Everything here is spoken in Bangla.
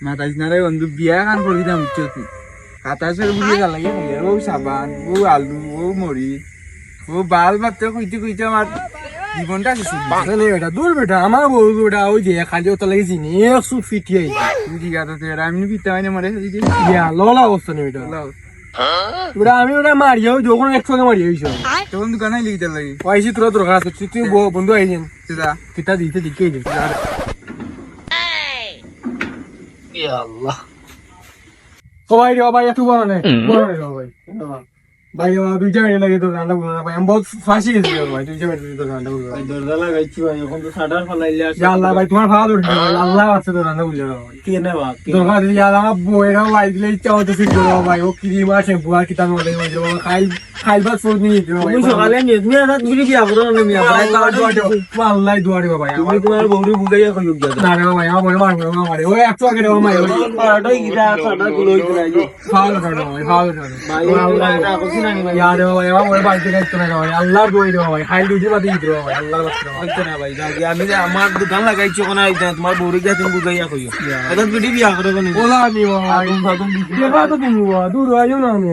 না বন্ধু বিয়া কান করে দিতাম বুঝছি কাতা সে বুঝে গেল ও সাবান ও আলু ও মরিচ ও বাল মাত্র কইতে কইতে আমার জীবনটা বেটা দূর বেটা আমার বউ বেটা ওই যে খালি ওটা লাগে চিনি একশো ফিটিয়ে তুই ঠিক আছে? তুই আমি পিতা হয় না মারে দিদি ইয়া ললা অবস্থা নেই বেটা। বেটা আমি ওটা মারিয়াও যখন একসঙ্গে মারিয়া হইছ তখন দোকানে লিখতে লাগে পয়সা তোরা দরকার আছে তুই বন্ধু আইছেন কিতা দিতে দিকে দিতে আল্লাহ। ও ভাই রে ভাই একটু বড় নে। বড় নে ও ভাই। ভাই ও দুই জায়গায় লাগে তো রান্না করব না ভাই। আমি বহুত ফাঁসি গেছি ভাই দুই জায়গায় তো রান্না করব না। দরজা লাগাইছি ভাই এখন তো সাডার ফালাইলে আসে। ইয়া আল্লাহ ভাই তোমার ভালো ধরে আল্লাহ আছে তো রান্না করলে ভাই। কে নে বা কে দরকার দিলে আমার ভাই দিলে ইচ্ছা হতো ফিট ভাই ও শ্যাম্পু আর কিতাব মধ্যে খাইল খাইল বাদ ফোন নিয়ে দিও তুমি সকালে তুমি আর তুমি বিয়া করো না মিয়া ভাই আল্লাহ দোয়া দিবা ভাই তুমি তোমার বউরি বুগাইয়া কই গিয়া না রে ভাই আমার মারবে আমার মারে ওই একটু আগে রে আমার মারে পাড়াটাই গিরা সাডা গুলো হইতে নাই ভালো ধরো ভাই ভালো ধরো ভাই আল্লাহ রাখো না ভাই আমার মনে বাড়িতে গাইতো না ভাই আল্লাহর দোয়াই দেবো ভাই খাইল দুটি বাদে দিতে ভাই আল্লাহর হইতো না ভাই আমি আমার দোকান লাগাইছি আইতা তোমার বউরি গিয়া তুমি বুগাইয়া কইও এটা বিডি বিয়া করে কোন ওলা নি। ভাই দেখা তো তুমি দূর আইও না আমি।